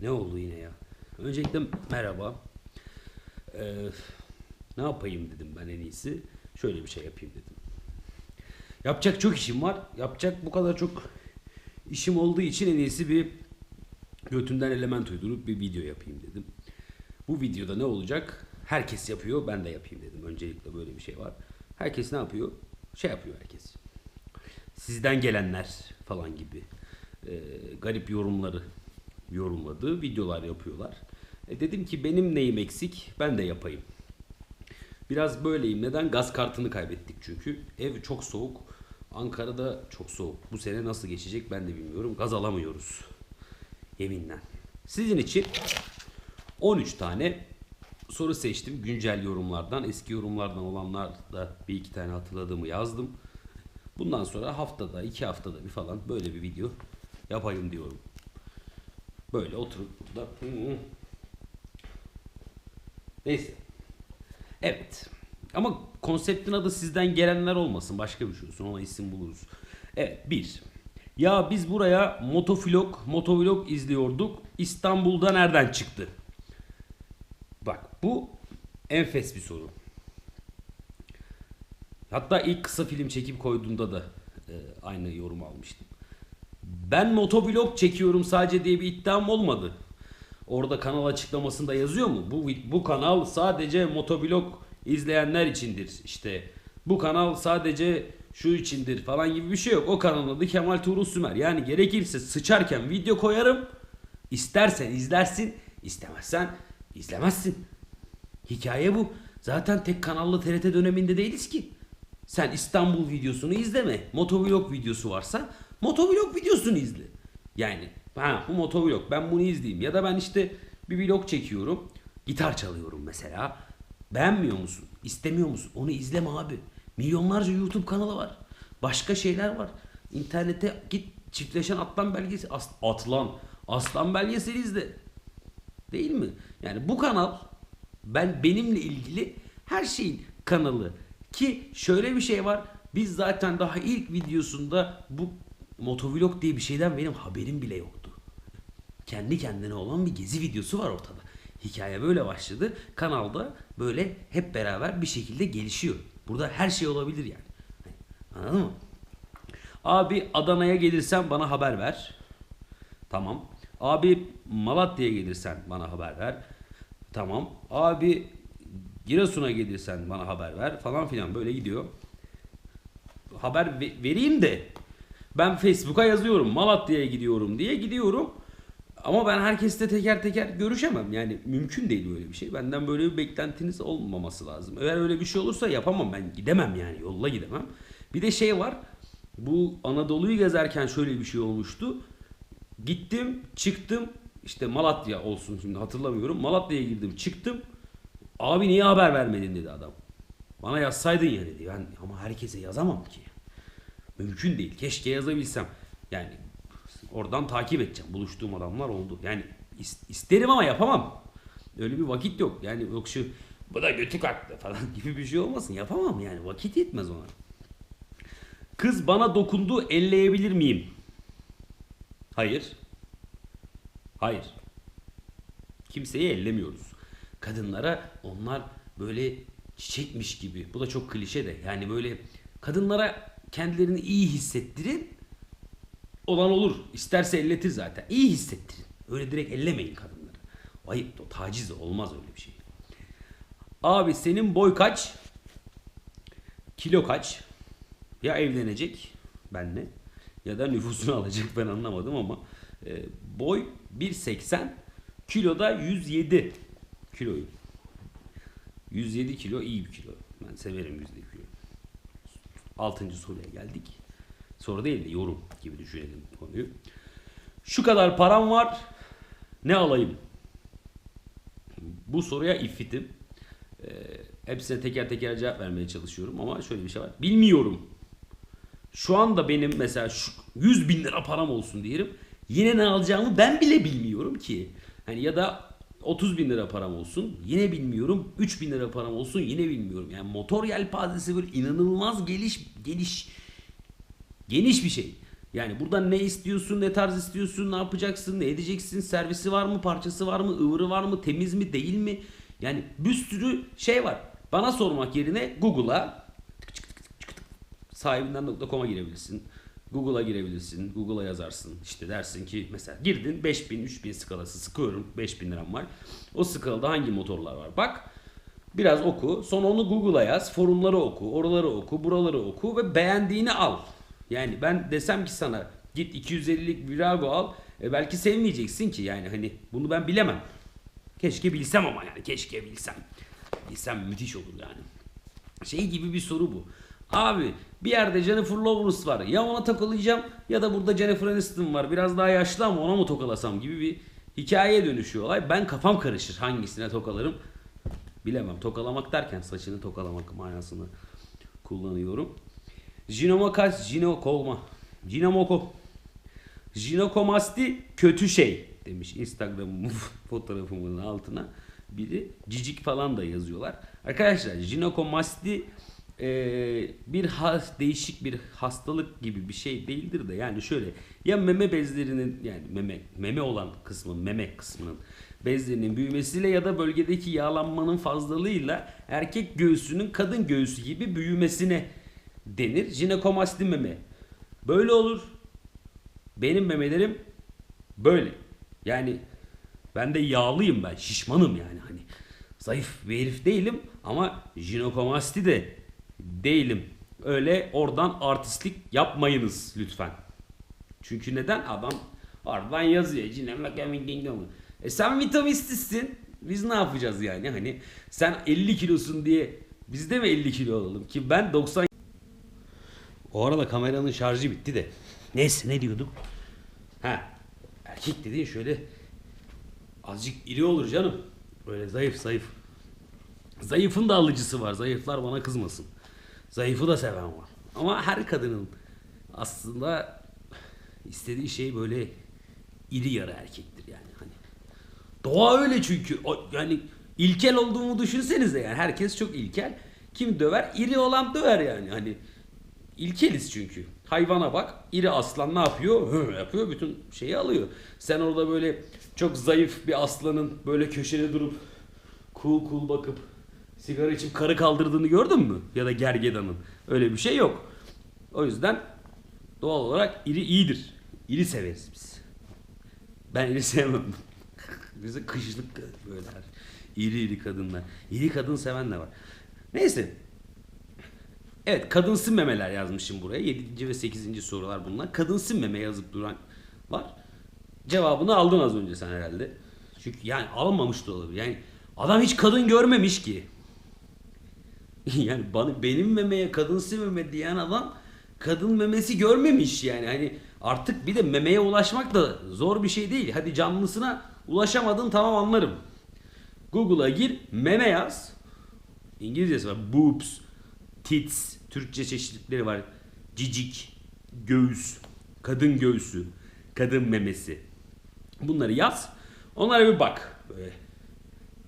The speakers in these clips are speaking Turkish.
Ne oldu yine ya? Öncelikle merhaba. Ee, ne yapayım dedim ben en iyisi. Şöyle bir şey yapayım dedim. Yapacak çok işim var. Yapacak bu kadar çok işim olduğu için en iyisi bir götümden element uydurup bir video yapayım dedim. Bu videoda ne olacak? Herkes yapıyor, ben de yapayım dedim. Öncelikle böyle bir şey var. Herkes ne yapıyor? Şey yapıyor herkes. Sizden gelenler falan gibi e, garip yorumları yorumladığı videolar yapıyorlar. E dedim ki benim neyim eksik? Ben de yapayım. Biraz böyleyim. Neden? Gaz kartını kaybettik çünkü. Ev çok soğuk. Ankara'da çok soğuk. Bu sene nasıl geçecek ben de bilmiyorum. Gaz alamıyoruz. Yeminle. Sizin için 13 tane soru seçtim. Güncel yorumlardan, eski yorumlardan olanlar da bir iki tane hatırladığımı yazdım. Bundan sonra haftada, iki haftada bir falan böyle bir video yapayım diyorum. Böyle oturup burada. Neyse. Evet. Ama konseptin adı sizden gelenler olmasın. Başka bir şey olsun. Ona isim buluruz. Evet. Bir. Ya biz buraya motovlog, motovlog izliyorduk. İstanbul'da nereden çıktı? Bak bu enfes bir soru. Hatta ilk kısa film çekip koyduğumda da e, aynı yorum almıştım. Ben motovlog çekiyorum sadece diye bir iddiam olmadı. Orada kanal açıklamasında yazıyor mu? Bu bu kanal sadece motovlog izleyenler içindir. İşte bu kanal sadece şu içindir falan gibi bir şey yok. O kanalın adı Kemal Tuğrul Sümer. Yani gerekirse sıçarken video koyarım. İstersen izlersin, istemezsen izlemezsin. Hikaye bu. Zaten tek kanallı TRT döneminde değiliz ki. Sen İstanbul videosunu izleme. Motovlog videosu varsa motovlog videosunu izle. Yani ha bu motovlog ben bunu izleyeyim. Ya da ben işte bir vlog çekiyorum. Gitar çalıyorum mesela. Beğenmiyor musun? İstemiyor musun? Onu izleme abi. Milyonlarca YouTube kanalı var. Başka şeyler var. İnternete git çiftleşen atlan belgeseli. As- atlan. Aslan belgeseli izle. Değil mi? Yani bu kanal ben benimle ilgili her şeyin kanalı. Ki şöyle bir şey var. Biz zaten daha ilk videosunda bu motovlog diye bir şeyden benim haberim bile yoktu. Kendi kendine olan bir gezi videosu var ortada. Hikaye böyle başladı. Kanalda böyle hep beraber bir şekilde gelişiyor. Burada her şey olabilir yani. Anladın mı? Abi Adana'ya gelirsen bana haber ver. Tamam. Abi Malatya'ya gelirsen bana haber ver. Tamam. Abi Giresun'a gelirsen bana haber ver falan filan böyle gidiyor. Haber ve- vereyim de ben Facebook'a yazıyorum Malatya'ya gidiyorum diye gidiyorum. Ama ben herkesle teker teker görüşemem. Yani mümkün değil böyle bir şey. Benden böyle bir beklentiniz olmaması lazım. Eğer öyle bir şey olursa yapamam ben. Gidemem yani. Yolla gidemem. Bir de şey var. Bu Anadolu'yu gezerken şöyle bir şey olmuştu. Gittim, çıktım. İşte Malatya olsun şimdi hatırlamıyorum. Malatya'ya girdim, çıktım. Abi niye haber vermedin dedi adam. Bana yazsaydın ya dedi. Ben ama herkese yazamam ki. Mümkün değil. Keşke yazabilsem. Yani oradan takip edeceğim. Buluştuğum adamlar oldu. Yani is- isterim ama yapamam. Öyle bir vakit yok. Yani yok şu bu da götü kalktı falan gibi bir şey olmasın. Yapamam yani. Vakit yetmez ona. Kız bana dokundu elleyebilir miyim? Hayır. Hayır. Kimseyi ellemiyoruz. Kadınlara onlar böyle çiçekmiş gibi. Bu da çok klişe de. Yani böyle kadınlara kendilerini iyi hissettirin. Olan olur. İsterse elletir zaten. İyi hissettirin. Öyle direkt ellemeyin kadınları. Ayıp o taciz olmaz öyle bir şey. Abi senin boy kaç? Kilo kaç? Ya evlenecek benle ya da nüfusunu alacak ben anlamadım ama e, boy 1.80 kiloda 107 kiloyu. 107 kilo iyi bir kilo. Ben severim 107 kilo. Altıncı soruya geldik. Soru değil de yorum gibi düşünelim konuyu. Şu kadar param var. Ne alayım? Bu soruya iffitim. Ee, hepsine teker teker cevap vermeye çalışıyorum ama şöyle bir şey var. Bilmiyorum. Şu anda benim mesela şu 100 bin lira param olsun diyelim. Yine ne alacağımı ben bile bilmiyorum ki. Hani ya da 30 bin lira param olsun yine bilmiyorum. 3 bin lira param olsun yine bilmiyorum. Yani motor yelpazesi böyle inanılmaz geliş geliş geniş bir şey. Yani buradan ne istiyorsun, ne tarz istiyorsun, ne yapacaksın, ne edeceksin, servisi var mı, parçası var mı, ıvırı var mı, temiz mi, değil mi? Yani bir sürü şey var. Bana sormak yerine Google'a sahibinden.com'a girebilirsin. Google'a girebilirsin. Google'a yazarsın. İşte dersin ki mesela girdin 5000 3000 skalası sıkıyorum. 5000 liram var. O skalada hangi motorlar var? Bak biraz oku. Sonra onu Google'a yaz. Forumları oku. Oraları oku. Buraları oku ve beğendiğini al. Yani ben desem ki sana git 250'lik Virago al. E belki sevmeyeceksin ki yani hani bunu ben bilemem. Keşke bilsem ama yani keşke bilsem. Bilsem müthiş olur yani. Şey gibi bir soru bu. Abi bir yerde Jennifer Lawrence var. Ya ona tokalayacağım ya da burada Jennifer Aniston var. Biraz daha yaşlı ama ona mı tokalasam gibi bir hikayeye dönüşüyor olay. Ben kafam karışır hangisine tokalarım. Bilemem. Tokalamak derken saçını tokalamak manasını kullanıyorum. Jinomokas, jinokolma. Jinomoko. Jinokomasti kötü şey demiş Instagram fotoğrafımın altına. Biri cicik falan da yazıyorlar. Arkadaşlar jinokomasti e, bir has, değişik bir hastalık gibi bir şey değildir de yani şöyle ya meme bezlerinin yani meme meme olan kısmın meme kısmının bezlerinin büyümesiyle ya da bölgedeki yağlanmanın fazlalığıyla erkek göğsünün kadın göğsü gibi büyümesine denir. Jinekomasti meme. Böyle olur. Benim memelerim böyle. Yani ben de yağlıyım ben. Şişmanım yani hani. Zayıf bir herif değilim ama jinekomasti de değilim. Öyle oradan artistlik yapmayınız lütfen. Çünkü neden? Adam oradan yazıyor. E sen vitaminsizsin. Biz ne yapacağız yani? Hani sen 50 kilosun diye biz de mi 50 kilo olalım? Ki ben 90 o arada kameranın şarjı bitti de. Neyse ne diyorduk? Ha. Erkek dediğin şöyle azıcık iri olur canım. Böyle zayıf zayıf. Zayıfın da alıcısı var. Zayıflar bana kızmasın. Zayıfı da seven var. Ama her kadının aslında istediği şey böyle iri yarı erkektir yani hani. Doğa öyle çünkü. O, yani ilkel olduğumu düşünsenize yani. Herkes çok ilkel. Kim döver? İri olan döver yani. Hani İlkeliz çünkü. Hayvana bak. iri aslan ne yapıyor? Hı yapıyor. Bütün şeyi alıyor. Sen orada böyle çok zayıf bir aslanın böyle köşede durup cool cool bakıp sigara içip karı kaldırdığını gördün mü? Ya da gergedanın. Öyle bir şey yok. O yüzden doğal olarak iri iyidir. İri severiz biz. Ben iri sevmem. Bize kışlık böyle her. İri iri kadınlar. İri kadın seven de var. Neyse. Evet kadınsı memeler yazmışım buraya. 7. ve 8. sorular bunlar. Kadınsı meme yazıp duran var. Cevabını aldın az önce sen herhalde. Çünkü yani almamış da olabilir. Yani adam hiç kadın görmemiş ki. yani bana benim memeye kadınsı meme diyen adam kadın memesi görmemiş yani. Hani artık bir de memeye ulaşmak da zor bir şey değil. Hadi canlısına ulaşamadın tamam anlarım. Google'a gir meme yaz. İngilizcesi var. Boobs, tits, Türkçe çeşitleri var. Cicik, göğüs, kadın göğsü, kadın memesi. Bunları yaz. Onlara bir bak. Böyle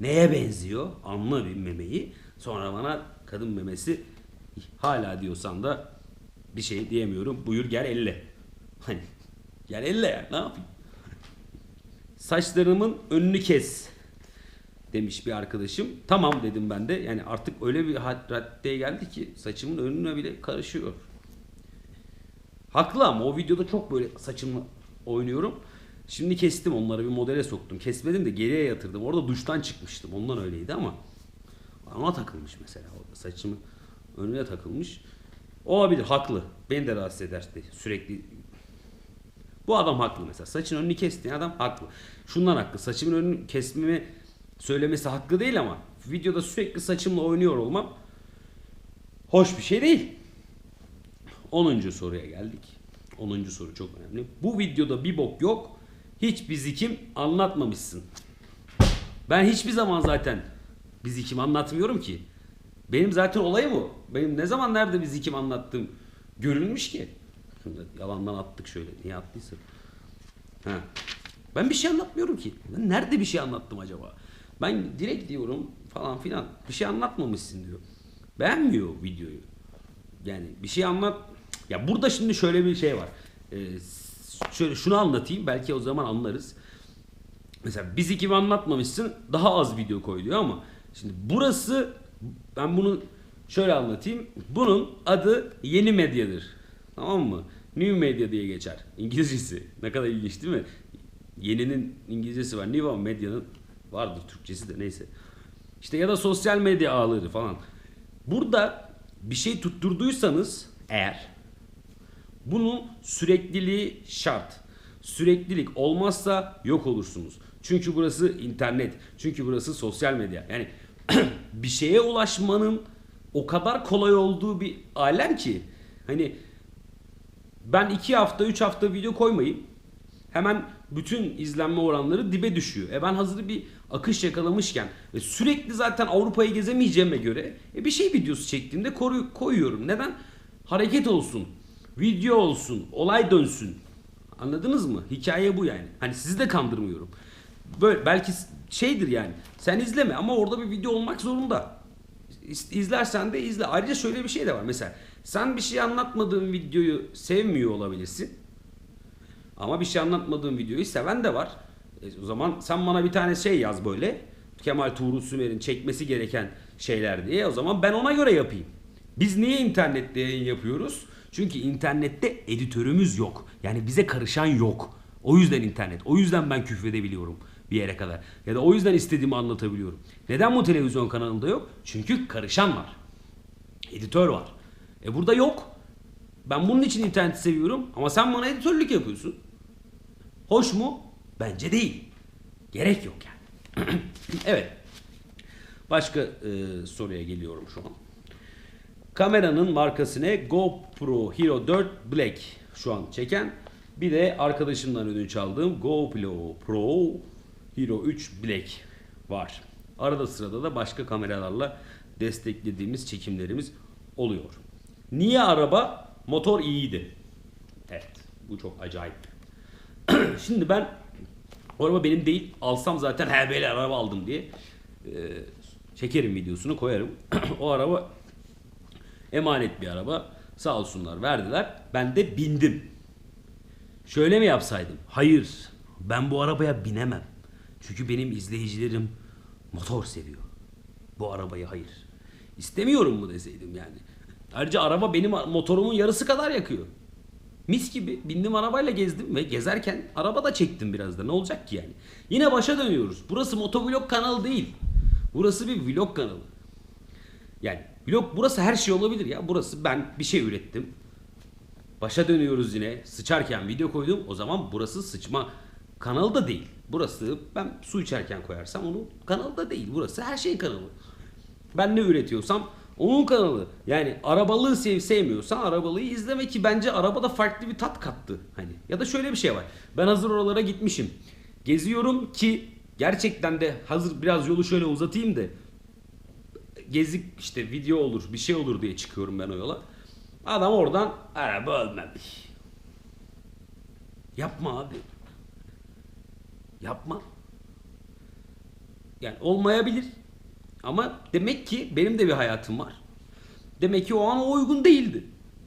neye benziyor? Anla bir memeyi. Sonra bana kadın memesi hala diyorsan da bir şey diyemiyorum. Buyur gel elle. Hani gel elle ya ne yapayım? Saçlarımın önünü kes demiş bir arkadaşım. Tamam dedim ben de. Yani artık öyle bir raddeye geldi ki saçımın önüne bile karışıyor. Haklı ama o videoda çok böyle saçımla oynuyorum. Şimdi kestim onları bir modele soktum. Kesmedim de geriye yatırdım. Orada duştan çıkmıştım. Ondan öyleydi ama ona takılmış mesela orada saçımın önüne takılmış. Olabilir haklı. Beni de rahatsız eder sürekli. Bu adam haklı mesela. Saçın önünü kestiğin adam haklı. Şundan haklı. Saçımın önünü kesmemi söylemesi haklı değil ama videoda sürekli saçımla oynuyor olmam hoş bir şey değil. 10. soruya geldik. 10. soru çok önemli. Bu videoda bir bok yok. Hiç bizi kim anlatmamışsın. Ben hiçbir zaman zaten bizi kim anlatmıyorum ki. Benim zaten olayım o. Benim ne zaman nerede bizi kim anlattığım görülmüş ki. Yalandan attık şöyle. Niye attıysak. Ha. Ben bir şey anlatmıyorum ki. Ben nerede bir şey anlattım acaba? Ben direkt diyorum falan filan. Bir şey anlatmamışsın diyor. Beğenmiyor videoyu. Yani bir şey anlat. Ya burada şimdi şöyle bir şey var. e, s- şöyle şunu anlatayım belki o zaman anlarız. Mesela biz gibi anlatmamışsın daha az video koy diyor ama şimdi burası ben bunu şöyle anlatayım. Bunun adı yeni medyadır. Tamam mı? New media diye geçer. İngilizcesi. Ne kadar ilginç değil mi? Yeninin İngilizcesi var. New medyanın vardır Türkçesi de neyse. İşte ya da sosyal medya ağları falan. Burada bir şey tutturduysanız eğer bunun sürekliliği şart. Süreklilik olmazsa yok olursunuz. Çünkü burası internet. Çünkü burası sosyal medya. Yani bir şeye ulaşmanın o kadar kolay olduğu bir alem ki hani ben 2 hafta 3 hafta video koymayayım. Hemen bütün izlenme oranları dibe düşüyor. E ben hazır bir akış yakalamışken ve sürekli zaten Avrupa'yı gezemeyeceğime göre e bir şey videosu çektiğimde koru- koyuyorum. Neden? Hareket olsun, video olsun, olay dönsün. Anladınız mı? Hikaye bu yani. Hani sizi de kandırmıyorum. Böyle belki şeydir yani. Sen izleme ama orada bir video olmak zorunda. İz- İzlersen de izle. Ayrıca şöyle bir şey de var. Mesela sen bir şey anlatmadığın videoyu sevmiyor olabilirsin. Ama bir şey anlatmadığım videoyu seven de var. E, o zaman sen bana bir tane şey yaz böyle. Kemal Tuğrul Sümer'in çekmesi gereken şeyler diye. O zaman ben ona göre yapayım. Biz niye internette yayın yapıyoruz? Çünkü internette editörümüz yok. Yani bize karışan yok. O yüzden internet. O yüzden ben küfredebiliyorum bir yere kadar. Ya da o yüzden istediğimi anlatabiliyorum. Neden bu televizyon kanalında yok? Çünkü karışan var. Editör var. E burada yok. Ben bunun için interneti seviyorum ama sen bana editörlük yapıyorsun. Hoş mu? Bence değil. Gerek yok yani. evet. Başka e, soruya geliyorum şu an. Kameranın markası ne? GoPro Hero 4 Black şu an çeken. Bir de arkadaşımdan ödünç aldığım GoPro Pro Hero 3 Black var. Arada sırada da başka kameralarla desteklediğimiz çekimlerimiz oluyor. Niye araba? Motor iyiydi. Evet. Bu çok acayip. Şimdi ben o araba benim değil. Alsam zaten he böyle araba aldım diye e, çekerim videosunu koyarım. o araba emanet bir araba. Sağ olsunlar verdiler. Ben de bindim. Şöyle mi yapsaydım? Hayır. Ben bu arabaya binemem. Çünkü benim izleyicilerim motor seviyor. Bu arabayı hayır. İstemiyorum mu deseydim yani. Ayrıca araba benim motorumun yarısı kadar yakıyor. Mis gibi bindim arabayla gezdim ve gezerken araba da çektim biraz da. Ne olacak ki yani? Yine başa dönüyoruz. Burası motovlog kanalı değil. Burası bir vlog kanalı. Yani vlog burası her şey olabilir ya. Burası ben bir şey ürettim. Başa dönüyoruz yine. Sıçarken video koydum. O zaman burası sıçma kanalı da değil. Burası ben su içerken koyarsam onun kanalı da değil. Burası her şeyin kanalı. Ben ne üretiyorsam onun kanalı. Yani arabalığı sev sevmiyorsan arabalıyı izleme ki bence arabada farklı bir tat kattı. Hani ya da şöyle bir şey var. Ben hazır oralara gitmişim. Geziyorum ki gerçekten de hazır biraz yolu şöyle uzatayım da gezik işte video olur bir şey olur diye çıkıyorum ben o yola. Adam oradan araba ölmemiş. Yapma abi. Yapma. Yani olmayabilir. Ama demek ki benim de bir hayatım var. Demek ki o an o uygun değildi.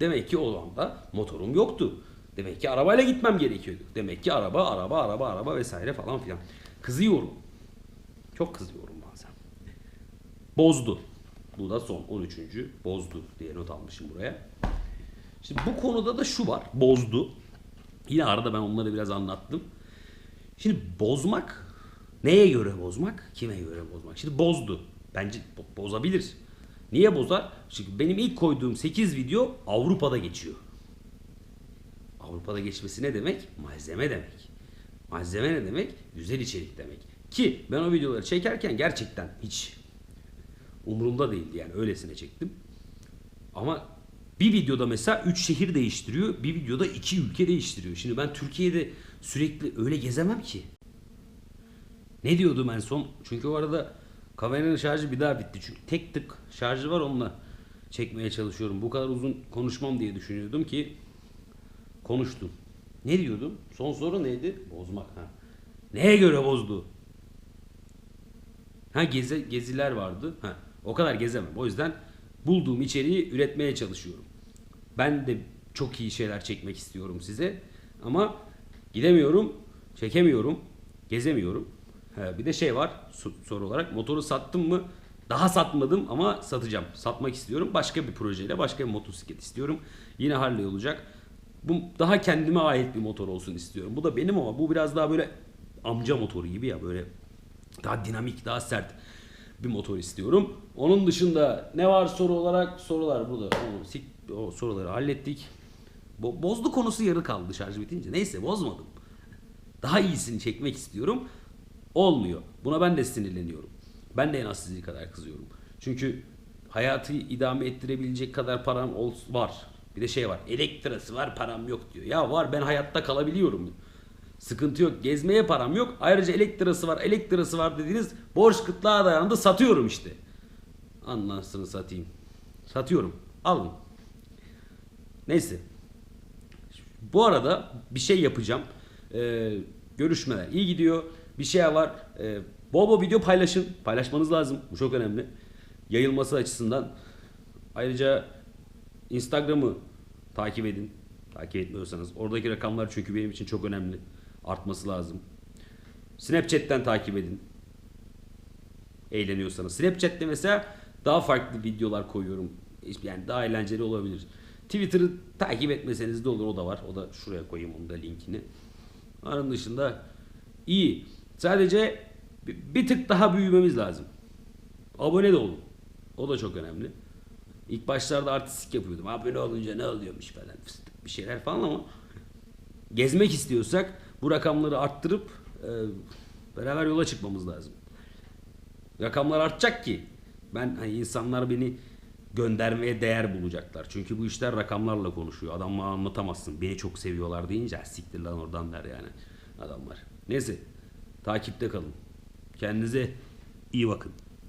Demek ki o anda motorum yoktu. Demek ki arabayla gitmem gerekiyordu. Demek ki araba, araba, araba, araba vesaire falan filan. Kızıyorum. Çok kızıyorum bazen. Bozdu. Bu da son 13. bozdu diye not almışım buraya. Şimdi bu konuda da şu var. Bozdu. Yine arada ben onları biraz anlattım. Şimdi bozmak neye göre bozmak? Kime göre bozmak? Şimdi bozdu. Bence bo- bozabilir. Niye bozar? Çünkü benim ilk koyduğum 8 video Avrupa'da geçiyor. Avrupa'da geçmesi ne demek? Malzeme demek. Malzeme ne demek? Güzel içerik demek. Ki ben o videoları çekerken gerçekten hiç umurumda değildi yani öylesine çektim. Ama bir videoda mesela 3 şehir değiştiriyor, bir videoda 2 ülke değiştiriyor. Şimdi ben Türkiye'de sürekli öyle gezemem ki. Ne diyordum en son? Çünkü o arada kameranın şarjı bir daha bitti. Çünkü tek tık şarjı var onunla çekmeye çalışıyorum. Bu kadar uzun konuşmam diye düşünüyordum ki konuştum. Ne diyordum? Son soru neydi? Bozmak ha. Neye göre bozdu? Ha gezi, geziler vardı. Ha, o kadar gezemem. O yüzden bulduğum içeriği üretmeye çalışıyorum. Ben de çok iyi şeyler çekmek istiyorum size. Ama gidemiyorum, çekemiyorum, gezemiyorum. Bir de şey var so- soru olarak motoru sattım mı? Daha satmadım ama satacağım. Satmak istiyorum. Başka bir projeyle başka bir motosiklet istiyorum. Yine Harley olacak. Bu daha kendime ait bir motor olsun istiyorum. Bu da benim ama bu biraz daha böyle amca motoru gibi ya böyle daha dinamik, daha sert bir motor istiyorum. Onun dışında ne var soru olarak? Sorular burada. O, sik- o soruları hallettik. Bo- bozdu konusu yarı kaldı şarj bitince. Neyse bozmadım. Daha iyisini çekmek istiyorum. Olmuyor. Buna ben de sinirleniyorum. Ben de en az sizin kadar kızıyorum. Çünkü hayatı idame ettirebilecek kadar param var. Bir de şey var. Elektrası var param yok diyor. Ya var ben hayatta kalabiliyorum. Sıkıntı yok. Gezmeye param yok. Ayrıca elektrası var, elektrası var dediğiniz borç kıtlığa dayandı satıyorum işte. Anlasını satayım. Satıyorum. Alın. Neyse. Bu arada bir şey yapacağım. Ee, görüşmeler iyi gidiyor. Bir şey var. Ee, bol bol video paylaşın. Paylaşmanız lazım. Bu çok önemli. Yayılması açısından. Ayrıca Instagram'ı takip edin. Takip etmiyorsanız. Oradaki rakamlar çünkü benim için çok önemli. Artması lazım. Snapchat'ten takip edin. Eğleniyorsanız. Snapchat'te mesela daha farklı videolar koyuyorum. Yani daha eğlenceli olabilir. Twitter'ı takip etmeseniz de olur. O da var. O da şuraya koyayım onun da linkini. Onun dışında iyi. Sadece bir, tık daha büyümemiz lazım. Abone de olun. O da çok önemli. İlk başlarda artistik yapıyordum. Abone olunca ne oluyormuş falan bir şeyler falan ama gezmek istiyorsak bu rakamları arttırıp e, beraber yola çıkmamız lazım. Rakamlar artacak ki ben hani insanlar beni göndermeye değer bulacaklar. Çünkü bu işler rakamlarla konuşuyor. Adamla anlatamazsın. Beni çok seviyorlar deyince "Ha, siktir lan oradan der yani adamlar. Neyse takipte kalın. Kendinize iyi bakın.